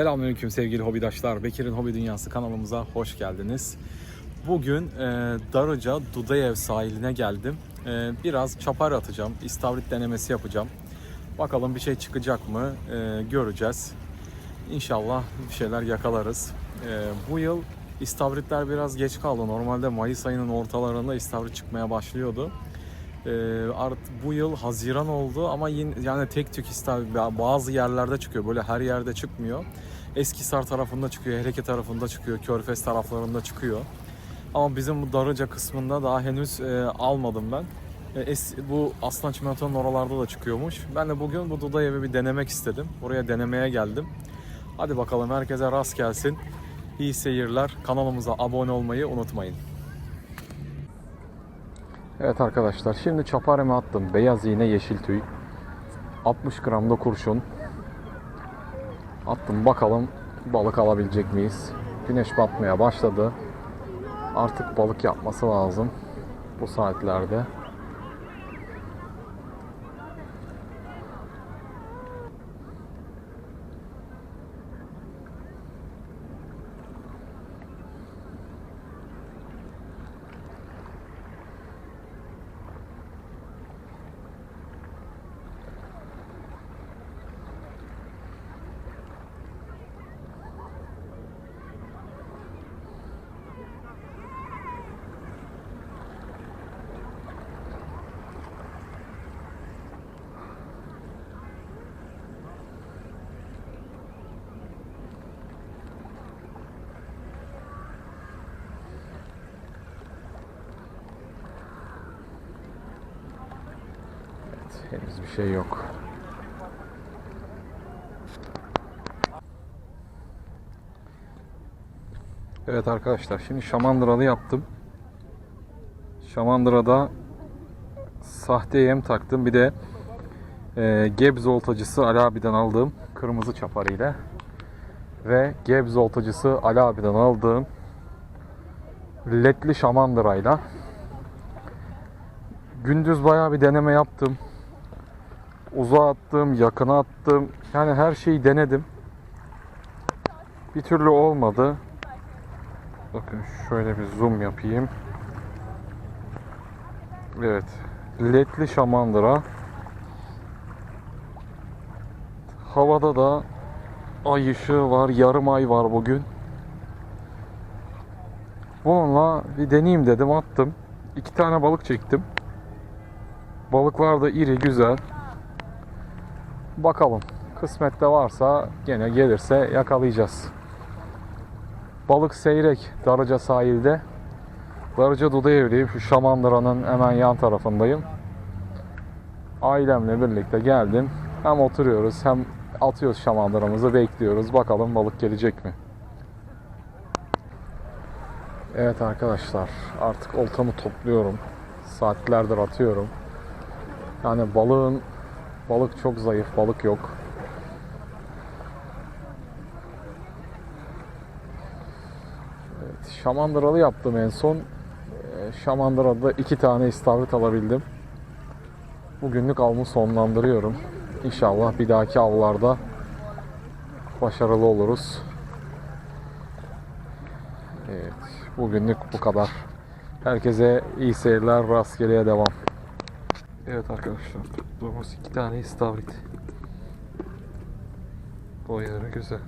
Selamünaleyküm sevgili hobidaşlar. Bekir'in Hobi Dünyası kanalımıza hoş geldiniz. Bugün e, Darıca Dudayev sahiline geldim. E, biraz çapar atacağım, istavrit denemesi yapacağım. Bakalım bir şey çıkacak mı e, göreceğiz. İnşallah bir şeyler yakalarız. E, bu yıl istavritler biraz geç kaldı. Normalde Mayıs ayının ortalarında istavrit çıkmaya başlıyordu. E, art bu yıl Haziran oldu ama yine yani tek tük istavrit bazı yerlerde çıkıyor. Böyle her yerde çıkmıyor. Eskisar tarafında çıkıyor, Hereke tarafında çıkıyor, Körfez taraflarında çıkıyor. Ama bizim bu Darıca kısmında daha henüz e, almadım ben. E, es, bu Aslan Çimento'nun oralarda da çıkıyormuş. Ben de bugün bu Dudayev'i bir denemek istedim. Buraya denemeye geldim. Hadi bakalım herkese rast gelsin. İyi seyirler. Kanalımıza abone olmayı unutmayın. Evet arkadaşlar şimdi çapareme attım. Beyaz iğne yeşil tüy. 60 gram da kurşun. Attım bakalım balık alabilecek miyiz? Güneş batmaya başladı. Artık balık yapması lazım bu saatlerde. Henüz bir şey yok. Evet arkadaşlar şimdi şamandıralı yaptım. Şamandıra'da sahte yem taktım. Bir de e, Gebz oltacısı Ali abiden aldığım kırmızı çapar ile ve Gebz oltacısı Ali abiden aldığım ledli şamandırayla gündüz bayağı bir deneme yaptım. Uzağa attım, yakına attım. Yani her şeyi denedim. Bir türlü olmadı. Bakın şöyle bir zoom yapayım. Evet. Ledli şamandıra. Havada da ay ışığı var. Yarım ay var bugün. Bununla bir deneyeyim dedim attım. İki tane balık çektim. Balıklar da iri güzel. Bakalım. Kısmette varsa gene gelirse yakalayacağız. Balık seyrek Darıca sahilde. Darıca Dudayevliyim. Şu Şamandıra'nın hemen yan tarafındayım. Ailemle birlikte geldim. Hem oturuyoruz hem atıyoruz şamandıramızı bekliyoruz. Bakalım balık gelecek mi? Evet arkadaşlar artık oltamı topluyorum. Saatlerdir atıyorum. Yani balığın balık çok zayıf, balık yok. Evet, şamandıralı yaptım en son. Ee, Şamandıra'da iki tane istavrit alabildim. Bugünlük avımı sonlandırıyorum. İnşallah bir dahaki avlarda başarılı oluruz. Evet, bugünlük bu kadar. Herkese iyi seyirler, rastgeleye devam. Evet arkadaşlar, tuttuğumuz iki tane istavrit. Boyları güzel.